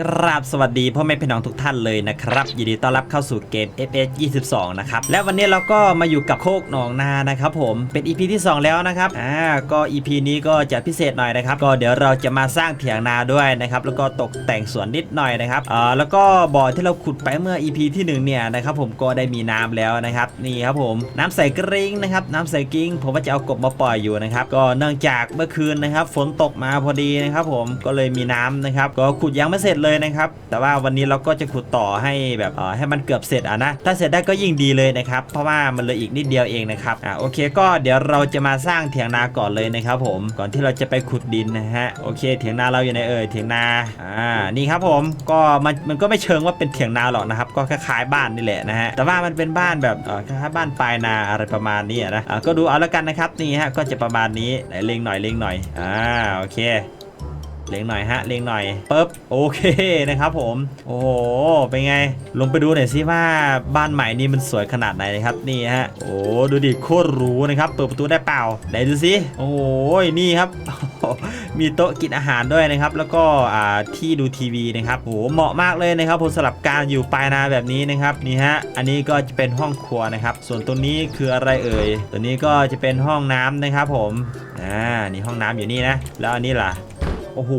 กราบสวัสดีพ่อแม่พี่น้องทุกท่านเลยนะครับยินดีต้อนรับเข้าสู่เกม FS 22 นะครับ และวันนี้เราก็มาอยู่กับโคกหนองนานะครับผมเป็น EP ที่ 2 แล้วนะครับอ่าก็ EP นี้ก็จะพิเศษหน่อยนะครับ ก็เดี๋ยวเราจะมาสร้างเถียงนาด้วยนะครับแล้วก็ตกแต่งสวนนิดหน่อยนะครับอ่าแล้วก็บ่อที่เราขุดไปเมื่อ EP ที่ 1 เนี่ยนะครับผมก็ได้มีน้ำแล้วนะครับนี่ครับผมน้ำใสกริ้งนะครับน้ำใสกริ้งผมว่าจะเอากบมาปล่อยอยู่นะครับก็เนื่องจากเมื่อคืนนะครับฝนตกมาพอดีนะครับผมก็เลยมีน้ำนะครับก็ขุดยังไม่เสร็จเลยนะครับ แต่ว่าวันนี้เราก็จะขุดต่อให้แบบเออให้มันเกือบเสร็จอะนะ ถ้าเสร็จได้ก็ยิ่งดีเลยนะครับ เพราะว่ามันเลืออีกนิดเดียวเองนะครับอะโอเค ก็เดี๋ยวเราจะมาสร้างเถียงนาก่อนเลยนะครับผม ก่อนที่เราจะไปขุดดินนะฮะ โอเค เถียงนาเราอยู่ในเอ่ยเถียงนา อ่า นี่ครับผม ก็มันมันก็ไม่เชิงว่าเป็นเถียงนาหรอกนะครับ ก็คล้ายๆบ้านนี่แหละนะฮะ แต่ว่ามันเป็นบ้านแบบเออคล้ายๆบ้านปลายนาอะไรประมาณนี้นะ อะก็ดูเอาแล้วกันนะครับ นี่ฮะ ก็จะประมาณนี้ไหนเล็งหน่อยเล็งหน่อย อ่า โอเค เล็งหน่อยฮะ เล็งหน่อยปึ๊บโอเคนะครับผม โอ้โห เป็นไง ลงไปดูหน่อยสิว่าบ้านใหม่นี่มันสวยขนาดไหนนะครับ นี่ฮะ โอ้ ดูดิ โคตรหรูนะครับ เปิดประตูได้เปล่า ไหนดูสิ โอ้โหนี่ครับ มีโต๊ะกินอาหารด้วยนะครับ แล้วก็อ่าที่ดูทีวีนะครับโอ้โหเหมาะมากเลยนะครับผมสำหรับการอยู่ปลายนาแบบนี้นะครับ นี่ฮะ อันนี้ก็จะเป็นห้องครัวนะครับ ส่วนตรงนี้คืออะไรเอ่ย ตัวนี้ก็จะเป็นห้องน้ำนะครับผม อ่า นี่ห้องน้ำอยู่นี่นะ แล้วอันนี้ล่ะ โอ้โห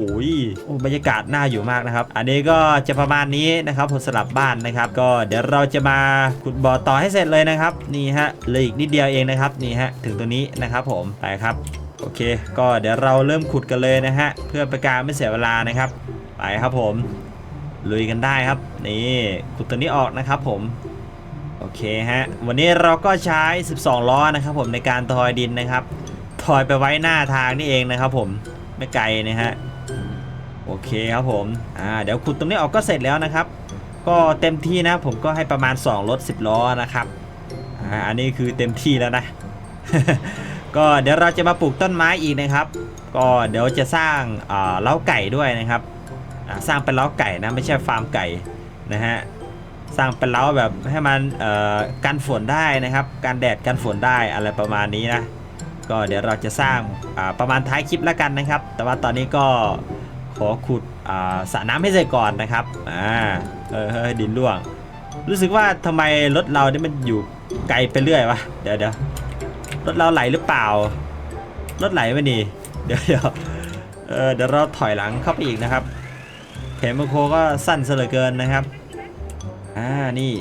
บรรยากาศน่าอยู่มากนะครับ อันนี้ก็จะประมาณนี้นะครับผมสลับบ้านนะครับ ก็เดี๋ยวเราจะมาขุดบ่อต่อให้เสร็จเลยนะครับ นี่ฮะเหลืออีกนิดเดียวเองนะครับ นี่ฮะถึงตัวนี้นะครับผมไปครับ โอเค ก็เดี๋ยวเราเริ่มขุดกันเลยนะฮะเพื่อประการไม่เสียเวลานะครับ ไปครับผมลุยกันได้ครับ นี่ขุดตัวนี้ออกนะครับผมโอเคฮะ วันนี้เราก็ใช้ 12 ล้อนะครับผมในการทอยดินนะครับ ทอยไปไว้หน้าทางนี่เองนะครับผม ไม่ไกลนะฮะ โอเคครับผมอ่าเดี๋ยวขุดตรงนี้ออกก็เสร็จแล้วนะครับ ก็เต็มที่นะผมก็ให้ประมาณ 2 รถ 10 ล้อนะครับอ่าอันนี้คือเต็มที่แล้วนะ ก็เดี๋ยวเราจะมาปลูกต้นไม้อีกนะครับ ก็เดี๋ยวจะสร้างอ่าเล้าไก่ด้วยนะครับอ่าสร้างเป็นเล้าไก่นะไม่ใช่ฟาร์มไก่นะฮะสร้างเป็นเล้าแบบให้มันเอ่อกันฝนได้นะครับการแดดกันฝนได้อะไรประมาณนี้นะก็เดี๋ยวเราจะสร้างอ่าประมาณท้ายคลิปแล้วกันนะครับ แต่ว่าตอนนี้ก็ ขอขุดสระน้ำให้เสร็จก่อนนะครับอ่าเออเฮ้ยดินร่วง รู้สึกว่าทำไมรถเราเนี่ยมันอยู่ไกลไปเรื่อยวะเดี๋ยวเดี๋ยวรถเราไหลหรือเปล่ารถไหลไหมนี่เดี๋ยวเดี๋ยวเออเดี๋ยวเราถอยหลังเข้าไปอีกนะครับแขนมโคก็สั้นเสยเหลือเกินนะครับอ่านี่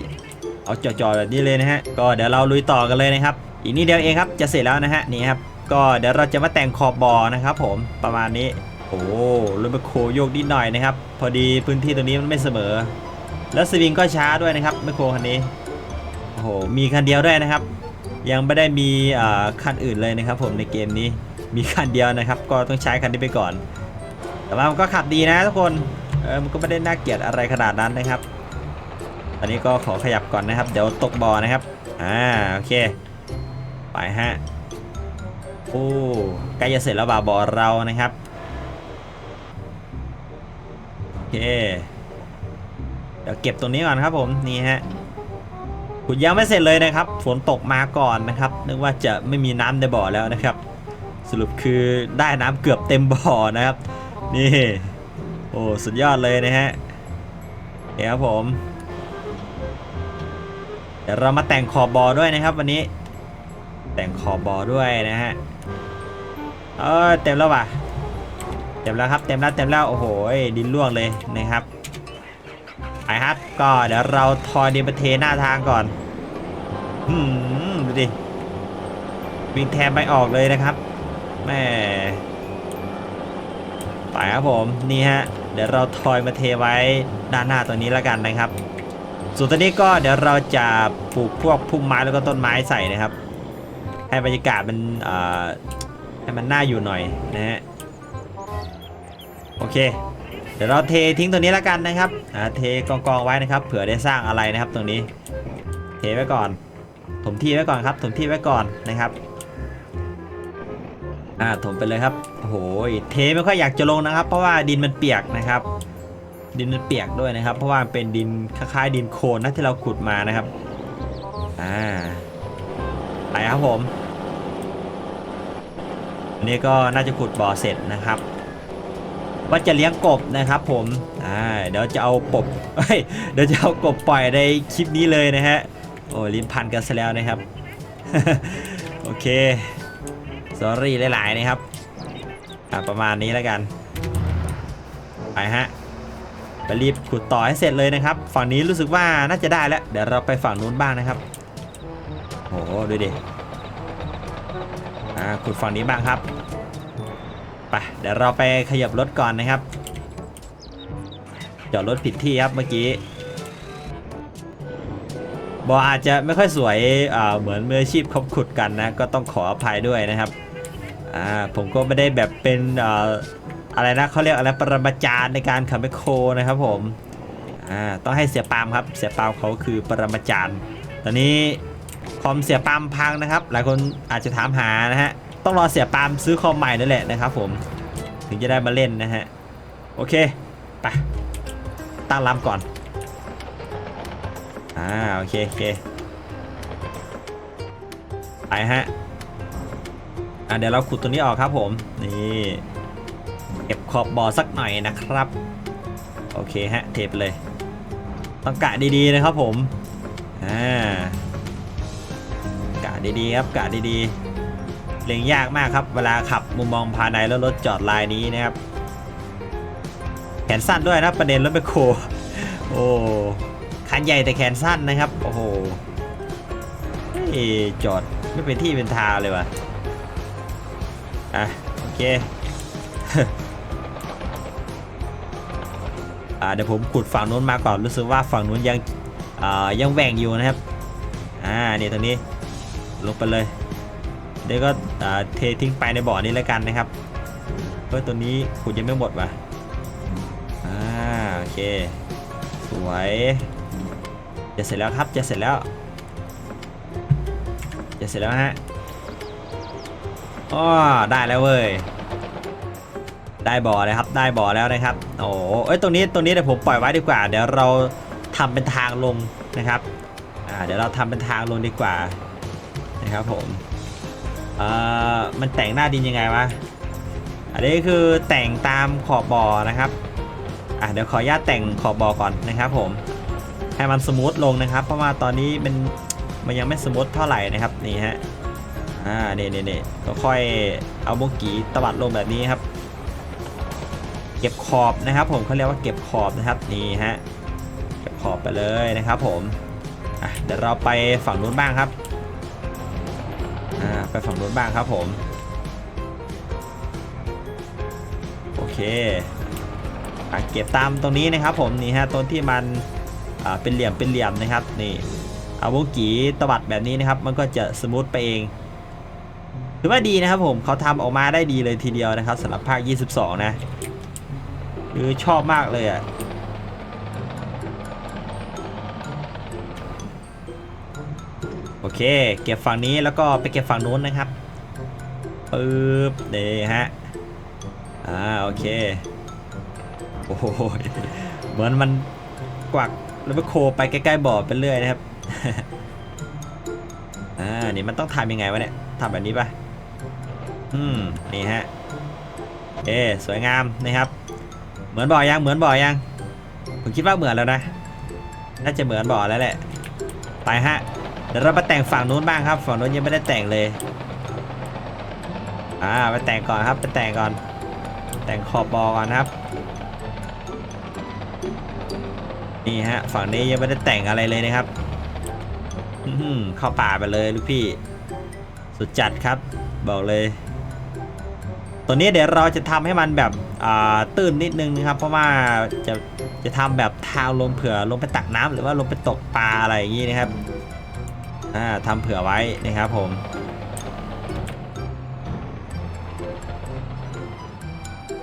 เอาจ่อๆแบบนี้เลยนะฮะก็เดี๋ยวเราลุยต่อกันเลยนะครับ อีกนิดเดียวเองครับจะเสร็จแล้วนะฮะนี่ครับก็เดี๋ยวเราจะมาแต่งขอบบอนะครับ ผมประมาณนี้ โอ้รถแมโคโยกนิดหน่อยนะครับ พอดีพื้นที่ตรงนี้มันไม่เสมอ แล้วสวิงก็ช้าด้วยนะครับแมคโครคันนี้โอ้โหมีคันเดียวด้วยนะครับ ยังไม่ได้มีคันอื่นเลยนะครับ ผมในเกมนี้มีคันเดียวนะครับ ก็ต้องใช้คันนี้ไปก่อน แต่ว่ามันก็ขับดีนะทุกคนเออมันก็ไม่ได้น่าเกลียดอะไรขนาดนั้นนะครับตอนนี้ก็ขอขยับก่อนนะครับ เดี๋ยวตกบ่อนะครับอ่าโอเค ไปฮะโอ้ใกล้จะเสร็จแล้วบ่าบ่อเรานะครับ เค เดี๋ยวเก็บตรงนี้ก่อนครับผมนี่ฮะขุดยังไม่เสร็จเลยนะครับ ฝนตกมาก่อนนะครับ นึกว่าจะไม่มีน้ำในบ่อแล้วนะครับ สรุปคือได้น้ำเกือบเต็มบ่อนะครับ นี่ โอ้สุดยอดเลยนะฮะเดี๋ยวครับผม เดี๋ยวเรามาแต่งขอบบอด้วยนะครับ วันนี้ แต่งขอบบอด้วยนะฮะ เออเต็มแล้วว่ะ ต็มแล้วครับเต็มแล้วเต็มแล้วโอ้โหดินร่วงเลยนะครับไปครับก็เดี๋ยวเราทอยดินไปเทหน้าทางก่อนหืมดูดิวิ่งแทนไปออกเลยนะครับแม่ไปครับผมนี่ฮะเดี๋ยวเราทอยมาเทไว้ด้านหน้าตัวนี้แล้วกันนะครับ ส่วนตอนนี้ก็เดี๋ยวเราจะปลูกพวกพุ่มไม้แล้วก็ต้นไม้ใส่นะครับ ให้บรรยากาศมันให้มันน่าอยู่หน่อยนะฮะ โอเค เดี๋ยวเราเททิ้งตัวนี้แล้วกันนะครับอ่าเทกองกองไว้นะครับ เผื่อได้สร้างอะไรนะครับตรงนี้ เทไว้ก่อนถมที่ไว้ก่อนครับถมที่ไว้ก่อนนะครับอ่าถมไปเลยครับโอ้โหเทไม่ค่อยอยากจะลงนะครับ เพราะว่าดินมันเปียกนะครับ ดินมันเปียกด้วยนะครับ เพราะว่าเป็นดินคล้ายๆดินโคลนนะที่เราขุดมานะครับอ่าไปครับผมอันนี้ก็น่าจะขุดบ่อเสร็จนะครับ ว่าจะเลี้ยงกบนะครับผมอ่าเดี๋ยวจะเอาปบเดี๋ยวจะเอากบปล่อยในคลิปนี้เลยนะฮะโอ้ลิ้นพันกันซะแล้วนะครับ โอเคสอรี่หลายๆนะครับอะประมาณนี้แล้วกันไปฮะไปรีบขุดต่อให้เสร็จเลยนะครับ ฝั่งนี้รู้สึกว่าน่าจะได้แล้ว เดี๋ยวเราไปฝั่งนู้นบ้างนะครับโอ้โหดูดิอ่าขุดฝั่งนี้บ้างครับ ไปเดี๋ยวเราไปขยับรถก่อนนะครับจอดรถผิดที่ครับเมื่อกี้บออาจจะไม่ค่อยสวยเหมือนมืออาชีพเขาขุดกันนะ ก็ต้องขออภัยด้วยนะครับผมก็ไม่ได้แบบเป็นออะไรนะเขาเรียกอะไรปรมาจารย์ในการขับแมคโครนะครับผมต้องให้เสียปามครับ เสียปามเขาคือปรมาจารย์ ตอนนี้คอมเสียปามพังนะครับ หลายคนอาจจะถามหานะฮะ ต้องรอเสียปาล์มซื้อคอมใหม่นั่นแหละนะครับผมถึงจะได้มาเล่นนะฮะ โอเค ไปตั้งลำก่อน อ่า โอเค โอเค ไปฮะ อะเดี๋ยวเราขุดตัวนี้ออกครับผม นี่เก็บขอบบ่อสักหน่อยนะครับ โอเคฮะ เทปเลย ต้องกะดีๆนะครับผม อ่า กะดีๆครับ กะดีๆ เล็งยากมากครับ เวลาขับมุมมองภายในแล้วรถจอดลายนี้นะครับ แขนสั้นด้วยนะประเด็นรถแมคโครโอ้คันใหญ่แต่แขนสั้นนะครับ โอ้โหเฮ้ยจอดไม่เป็นที่เป็นทางเลยว่ะอะโอเคอ่าเดี๋ยวผมขุดฝั่งนู้นมาก่อนรู้สึกว่าฝั่งนู้นยังอ่ายังแหว่งอยู่นะครับ อ่านี่ตรงนี้ลงไปเลย เดี๋ยวก็เททิ้งไปในบ่อนี้แล้วกันนะครับเฮ้ยตัวนี้ขุดยังไม่หมดว่ะอ่าโอเค สวยจะเสร็จแล้วครับจะเสร็จแล้วจะเสร็จแล้วฮะอ้อได้แล้วเว้ยได้บ่อเลยครับได้บ่อแล้วนะครับโอ้เอ้ยตรงนี้ตรงนี้เดี๋ยวผมปล่อยไว้ดีกว่า เดี๋ยวเราทำเป็นทางลงนะครับอ่าเดี๋ยวเราทำเป็นทางลงดีกว่านะครับผม เอ่อมันแต่งหน้าดินยังไงวะ อันนี้คือแต่งตามขอบบ่อนะครับ อะเดี๋ยวขออนุญาตแต่งขอบบ่อก่อนนะครับผม ให้มันสมูทลงนะครับ เพราะว่าตอนนี้มันมันยังไม่สมูทเท่าไหร่นะครับนี่ฮะ อ่านี่นี่นี่ก็ค่อยเอาโมกีตวัดลงแบบนี้ครับ เก็บขอบนะครับผมเขาเรียกว่าเก็บขอบนะครับนี่ฮะ เก็บขอบไปเลยนะครับผม อะเดี๋ยวเราไปฝั่งนู้นบ้างครับ อ่าไปฝั่งล้นบ้างครับผม โอเคอะเก็บตามตรงนี้นะครับผมนี่ฮะต้นที่มันอ่าเป็นเหลี่ยมเป็นเหลี่ยมนะครับนี่เอาวงกีตวัดแบบนี้นะครับ มันก็จะสมูทไปเองถือว่าดีนะครับผมเขาทำออกมาได้ดีเลยทีเดียวนะครับสำหรับภาค 22 นะ คือชอบมากเลยอะ เค เก็บฝั่งนี้แล้วก็ไปเก็บฝั่งนู้นนะครับปึ๊บนี่ฮะอ่าโอเคโอ้โหเหมือนมันกวักแล้วไปโคไปใกล้ๆบ่อไปเรื่อยนะครับอ่านี่มันต้องทำยังไงวะเนี่ยทำแบบนี้ปะอืมนี่ฮะเอสวยงามนะครับ เหมือนบ่อยังเหมือนบ่อยังผมคิดว่าเหมือนแล้วนะน่าจะเหมือนบ่อแล้วแหละไปฮะ ดี๋ยวเราไปแต่งฝั่งนู้นบ้างครับ ฝั่งนู้นยังไม่ได้แต่งเลย อ่าไปแต่งก่อนครับไปแต่งก่อน แต่งขอบบอก่อนครับ นี่ฮะ ฝั่งนี้ยังไม่ได้แต่งอะไรเลยนะครับอื้อหือเข้าป่าไปเลยลูกพี่ สุดจัดครับ บอกเลย ตัวนี้เดี๋ยวเราจะทำให้มันแบบอ่าตื้นนิดนึงนะครับ เพราะว่าจะจะทำแบบทางลงเผื่อลงไปตักน้ำหรือว่าลงไปตกปลาอะไรอย่างนี้นะครับ อ่าทำเผื่อไว้นะครับผม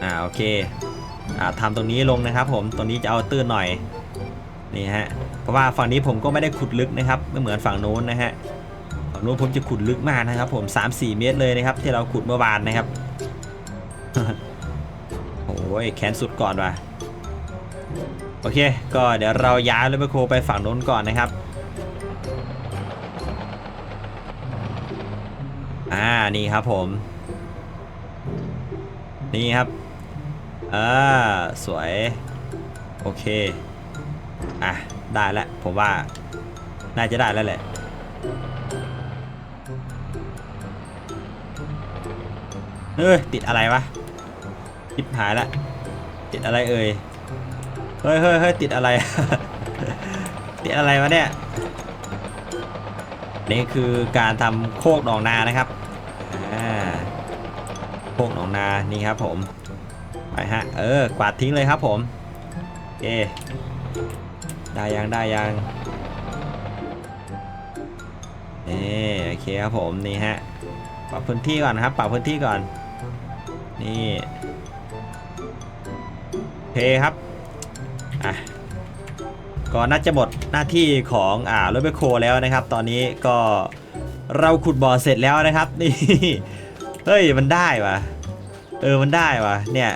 อ่าโอเคอ่าทำตรงนี้ลงนะครับ ผมตรงนี้จะเอาตื้นหน่อยนี่ฮะเพราะว่าฝั่งนี้ผมก็ไม่ได้ขุดลึกนะครับไม่เหมือนฝั่งโน้นนะฮะฝั่งโน้นผมจะขุดลึกมากนะครับ ผม 3-4 เมตรเลยนะครับ ที่เราขุดเมื่อวานนะครับโอ้ยแขนสุดก่อนว่ะโอเค ก็เดี๋ยวเราย้ายรถแมคโคไปฝั่งโน้นก่อนนะครับ อ่านี่ครับผม นี่ครับอ่าสวย โอเค อะ ได้แล้วผมว่า น่าจะได้แล้วแหละเฮ้ยติดอะไรวะติดหายละติดอะไรเอ่ยเฮ้ยเฮ้ยเฮ้ยติดอะไร ติดอะไรวะเนี่ย นี่คือการทำโคกหนองนานะครับ โคกหนองนานี่ครับผมไปฮะเออกวาดทิ้งเลยครับผมโอได้ยังได้ยังนี่โอเคครับผมนี่ฮะปรับพื้นที่ก่อนครับปรับพื้นที่ก่อนนี่เคครับอะก็น่าจะหมดหน้าที่ของอ่ารถแบโคแล้วนะครับ ตอนนี้ก็เราขุดบ่อเสร็จแล้วนะครับนี่ เฮ้ยมันได้วะเออมันได้วะเนี่ย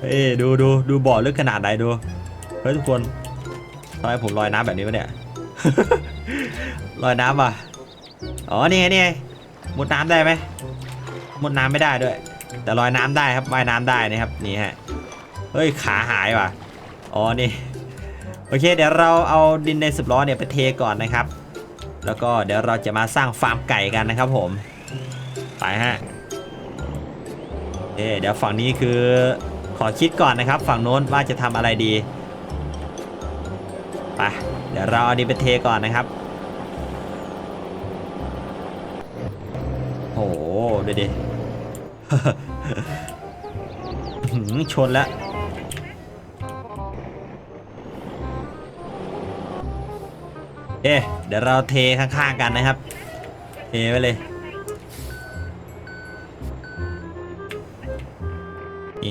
เฮ้ยดูดูดูบ่อลึกขนาดไหนดูเฮ้ยทุกคนทำไมผมลอยน้ำแบบนี้วะเนี่ยลอยน้ำว่ะอ๋อนี่ไงนี่ไงมุดน้ำได้ไหมมุดน้ำไม่ได้ด้วย แต่ลอยน้ำได้ครับว่ายน้ำได้นะครับนี่ฮะเฮ้ยขาหายว่ะอ๋อนี่โอเค เดี๋ยวเราเอาดินในสิบล้อเนี่ยไปเทก่อนนะครับ แล้วก็เดี๋ยวเราจะมาสร้างฟาร์มไก่กันนะครับผม ไปฮะเอเดี๋ยวฝั่งนี้คือขอคิดก่อนนะครับ ฝั่งโน้นว่าจะทำอะไรดีไปเดี๋ยวเราเอาดินไปเทก่อนนะครับโอ้โหดูดิชนแล้วเอ๊เดี๋ยวเราเทข้างๆกันนะครับ เทไปเลย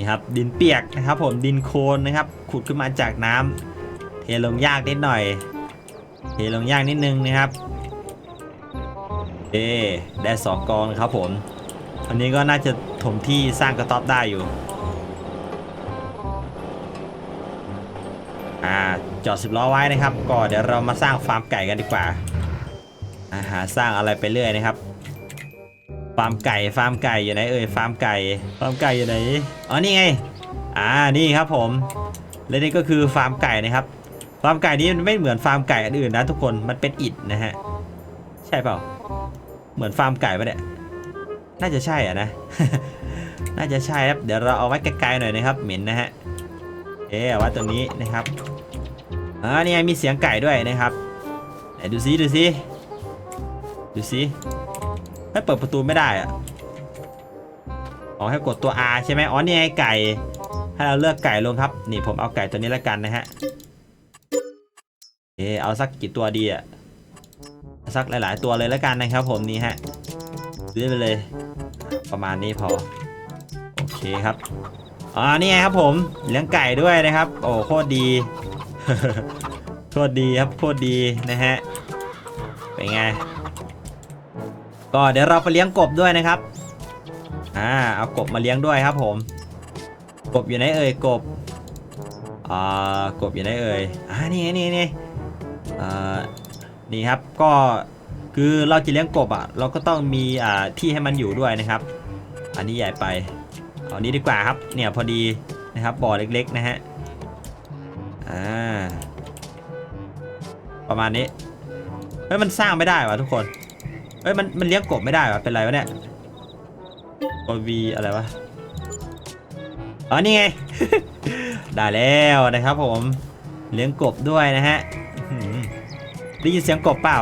ครับดินเปียกนะครับผมดินโคลนนะครับขุดขึ้นมาจากน้ำเทลงยากนิดหน่อย เทลงยากนิดนึงนะครับเอ๊ได้สองกองครับผมอันนี้ก็น่าจะถมที่สร้างกระต๊อบได้อยู่อ่าจอดสิบล้อไว้นะครับก็เดี๋ยวเรามาสร้างฟาร์มไก่กันดีกว่าอาหาสร้างอะไรไปเรื่อยนะครับ ฟาร์มไก่ฟาร์มไก่อยู่ไหนเอ่ยฟาร์มไก่ฟาร์มไก่อยู่ไหนอ๋อนี่ไงอ่านี่ครับผมและนี่ก็คือฟาร์มไก่นะครับ ฟาร์มไก่นี้มันไม่เหมือนฟาร์มไก่อันอื่นนะทุกคนมันเป็นอิฐนะฮะใช่เปล่า เหมือนฟาร์มไก่ปะเนี่ยน่าจะใช่อะนะ น่าจะใช่ครับเดี๋ยวเราเอาไว้ไกลๆหน่อยนะครับเหม็นนะฮะเอ๊ะเอาตรงนี้นะครับอ่านี่ไงมีเสียงไก่ด้วยนะครับไหนดูซิดูซิดูซิ ให้เปิดประตูไม่ได้อะอ๋อให้กดตัว R ใช่ไหมอ๋อนี่ไงไก่ ให้เราเลือกไก่ลงครับ นี่ผมเอาไก่ตัวนี้แล้วกันนะฮะ เออเอาสักกี่ตัวดีอะสักหลาย ๆ ตัวเลยแล้วกันนะครับ ผมนี่ฮะซื้อไปเลย ประมาณนี้พอ โอเคครับอ่านี่ไงครับผมเลี้ยงไก่ด้วยนะครับ โอ้โคตรดีโคตรดีครับโคตรดีนะฮะเป็นไง ก็เดี๋ยวเราไปเลี้ยงกบด้วยนะครับ อ่า เอากบมาเลี้ยงด้วยครับผม กบอยู่ไหนเอ่ยกบ อ่า กบอยู่ไหนเอ่ย อ่า นี่นี่นี่อ่า นี่ครับ ก็คือเราจะเลี้ยงกบอะ เราก็ต้องมีอ่าที่ให้มันอยู่ด้วยนะครับ อันนี้ใหญ่ไป เอานี้ดีกว่าครับ เนี่ยพอดีนะครับบ่อเล็กๆนะฮะ อ่า ประมาณนี้เฮ้ยมันสร้างไม่ได้วะทุกคน เฮ้ยมันมันเลี้ยงกบไม่ได้วะเป็นไรวะเนี่ยกบวีอะไรวะอ๋อนี่ไง ได้แล้วนะครับ ผมเลี้ยงกบด้วยนะฮะได้ยินเสียงกบเปล่า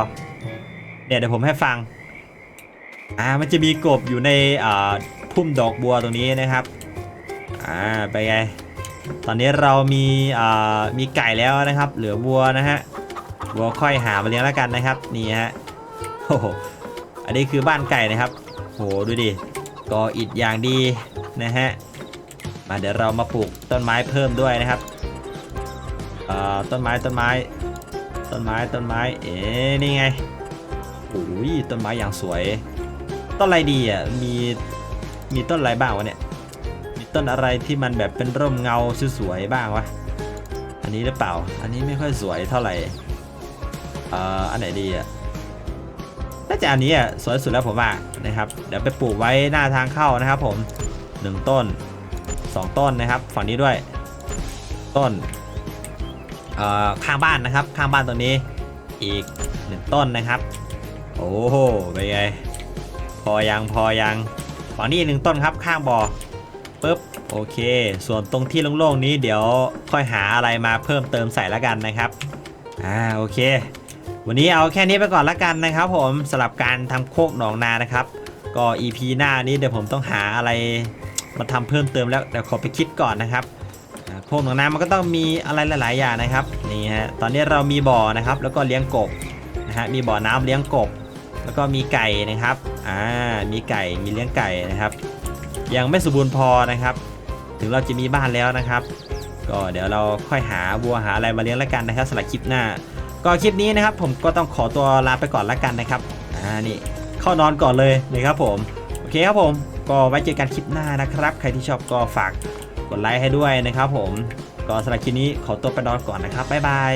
เนี่ยเดี๋ยวผมให้ฟังอ่ามันจะมีกบอยู่ในอ่าพุ่มดอกบัวตรงนี้นะครับอ่าไปไงตอนนี้เรามีอ่ามีไก่แล้วนะครับ เหลือวัวนะฮะวัวค่อยหามาเลี้ยงแล้วกันนะครับนี่ฮะโอ้โห อันนี้คือบ้านไก่นะครับ โหดูดิก่ออิฐอย่างดีนะฮะ มาเดี๋ยวเรามาปลูกต้นไม้เพิ่มด้วยนะครับเอ่อต้นไม้ต้นไม้ ต้นไม้ต้นไม้ เอ๊ะนี่ไงโอ้ยต้นไม้อย่างสวย ต้นอะไรดีอะ มี มีต้นอะไรบ้างวะเนี่ย มีต้นอะไรที่มันแบบเป็นร่มเงาสวยๆบ้างวะ อันนี้หรือเปล่า อันนี้ไม่ค่อยสวยเท่าไหร่เอ่ออันไหนดีอะ น่าจะอันนี้อะสวยสุดแล้วผมว่านะครับเดี๋ยวไปปลูกไว้หน้าทางเข้านะครับ ผมหนึ่งต้นสองต้นนะครับ ฝั่งนี้ด้วย ต้นเอ่อข้างบ้านนะครับ ข้างบ้านตรงนี้อีกหนึ่งต้นนะครับ โอ้โหเป็นไงพอยังพอยังฝั่งนี้อีกหนึ่งต้นครับข้างบ่อปุ๊บโอเค ส่วนตรงที่โล่งๆนี้เดี๋ยวค่อยหาอะไรมาเพิ่มเติมใส่ละกันนะครับอ่าโอเค วันนี้เอาแค่นี้ไปก่อนละกันนะครับผมสำหรับการทำโคกหนองนานะครับ ก็ EP หน้านี้เดี๋ยวผมต้องหาอะไรมาทำเพิ่มเติมแล้วเดี๋ยวขอไปคิดก่อนนะครับโคกหนองนามันก็ต้องมีอะไรหลาย ๆ อย่างนะครับนี่ฮะตอนนี้เรามีบ่อนะครับแล้วก็เลี้ยงกบนะฮะมีบ่อน้ำเลี้ยงกบ แล้วก็มีไก่นะครับอ่ามีไก่มีเลี้ยงไก่นะครับ ยังไม่สมบูรณ์พอนะครับ ถึงเราจะมีบ้านแล้วนะครับ ก็เดี๋ยวเราค่อยหาวัวหาอะไรมาเลี้ยงแล้วกันนะครับสำหรับคลิปหน้า ก็คลิปนี้นะครับผมก็ต้องขอตัวลาไปก่อนละกันนะครับอ่านี่เข้านอนก่อนเลยนะครับผมโอเคครับผมก็ไว้เจอกันคลิปหน้านะครับ ใครที่ชอบก็ฝากกดไลค์ให้ด้วยนะครับผมก็สำหรับคลิปนี้ขอตัวไปนอนก่อนนะครับบ๊ายบาย